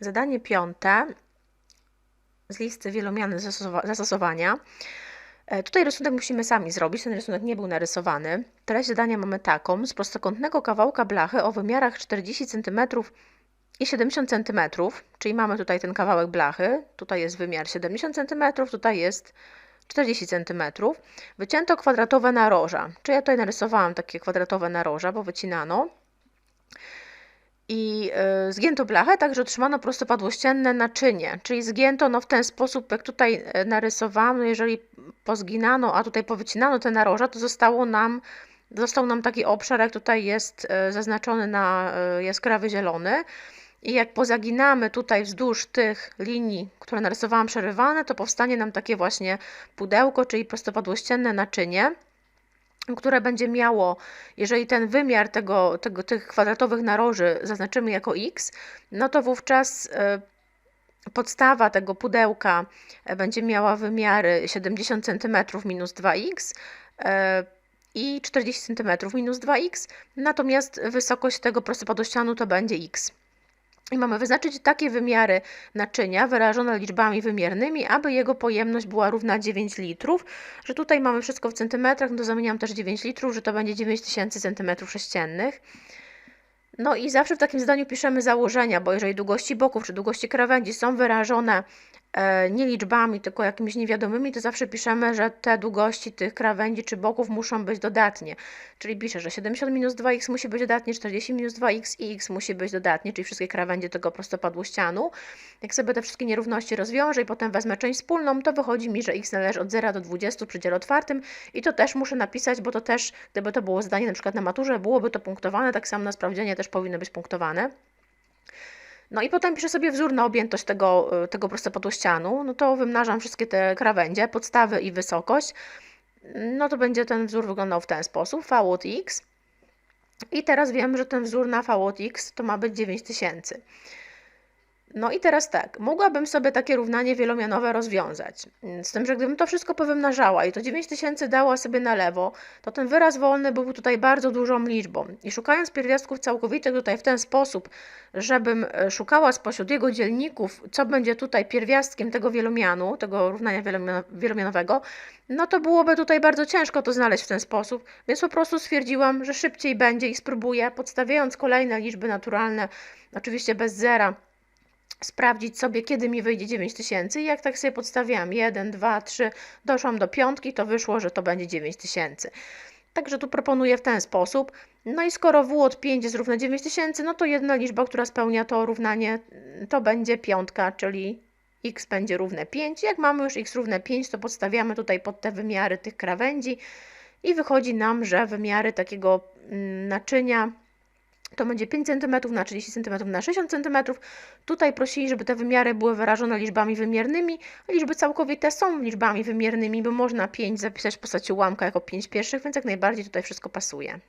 Zadanie piąte z listy wielomiany zastosowa- zastosowania. E, Tutaj rysunek musimy sami zrobić, ten rysunek nie był narysowany. Treść zadania mamy taką. Z prostokątnego kawałka blachy o wymiarach 40 cm i 70 cm, czyli mamy tutaj ten kawałek blachy, tutaj jest wymiar 70 cm, tutaj jest 40 cm. Wycięto kwadratowe naroża, czyli ja tutaj narysowałam takie kwadratowe naroża, bo wycinano. I y, zgięto blachę, tak że otrzymano prostopadłościenne naczynie, czyli zgięto no, w ten sposób, jak tutaj e, narysowałam, no, jeżeli pozginano, a tutaj powycinano te naroża, to zostało nam, został nam taki obszar, jak tutaj jest e, zaznaczony na e, jaskrawy zielony. I jak pozaginamy tutaj wzdłuż tych linii, które narysowałam przerywane, to powstanie nam takie właśnie pudełko, czyli prostopadłościenne naczynie które będzie miało, jeżeli ten wymiar tego, tego, tych kwadratowych naroży zaznaczymy jako x, no to wówczas e, podstawa tego pudełka e, będzie miała wymiary 70 cm minus 2x e, i 40 cm minus 2x, natomiast wysokość tego prostopadłościanu to będzie x. I mamy wyznaczyć takie wymiary naczynia wyrażone liczbami wymiernymi, aby jego pojemność była równa 9 litrów. Że tutaj mamy wszystko w centymetrach, no to zamieniam też 9 litrów, że to będzie 9000 centymetrów sześciennych. No i zawsze w takim zadaniu piszemy założenia, bo jeżeli długości boków czy długości krawędzi są wyrażone nie liczbami, tylko jakimiś niewiadomymi, to zawsze piszemy, że te długości tych krawędzi czy boków muszą być dodatnie. Czyli piszę, że 70 minus 2x musi być dodatnie, 40 minus 2x i x musi być dodatnie, czyli wszystkie krawędzie tego prostopadłu ścianu. Jak sobie te wszystkie nierówności rozwiążę i potem wezmę część wspólną, to wychodzi mi, że x należy od 0 do 20 w przedziale otwartym i to też muszę napisać, bo to też, gdyby to było zdanie na przykład na maturze, byłoby to punktowane, tak samo na sprawdzianie też powinno być punktowane. No i potem piszę sobie wzór na objętość tego, y, tego prostopadłościanu. No to wymnażam wszystkie te krawędzie, podstawy i wysokość. No to będzie ten wzór wyglądał w ten sposób, v od x. I teraz wiem, że ten wzór na v od x to ma być 9000. No i teraz tak, mogłabym sobie takie równanie wielomianowe rozwiązać. Z tym, że gdybym to wszystko powymnażała i to 9000 dała sobie na lewo, to ten wyraz wolny byłby tutaj bardzo dużą liczbą. I szukając pierwiastków całkowitych tutaj w ten sposób, żebym e, szukała spośród jego dzielników, co będzie tutaj pierwiastkiem tego wielomianu, tego równania wielomianowego, no to byłoby tutaj bardzo ciężko to znaleźć w ten sposób, więc po prostu stwierdziłam, że szybciej będzie i spróbuję, podstawiając kolejne liczby naturalne, oczywiście bez zera, sprawdzić sobie, kiedy mi wyjdzie 9000 i jak tak sobie podstawiałam 1, 2, 3, doszłam do piątki, to wyszło, że to będzie 9000. Także tu proponuję w ten sposób. No i skoro w od 5 jest równe 9000, no to jedna liczba, która spełnia to równanie, to będzie piątka, czyli x będzie równe 5. Jak mamy już x równe 5, to podstawiamy tutaj pod te wymiary tych krawędzi i wychodzi nam, że wymiary takiego mm, naczynia to będzie 5 cm na 30 cm na 60 cm. Tutaj prosili, żeby te wymiary były wyrażone liczbami wymiernymi. Liczby całkowite są liczbami wymiernymi, bo można 5 zapisać w postaci ułamka jako 5 pierwszych, więc jak najbardziej tutaj wszystko pasuje.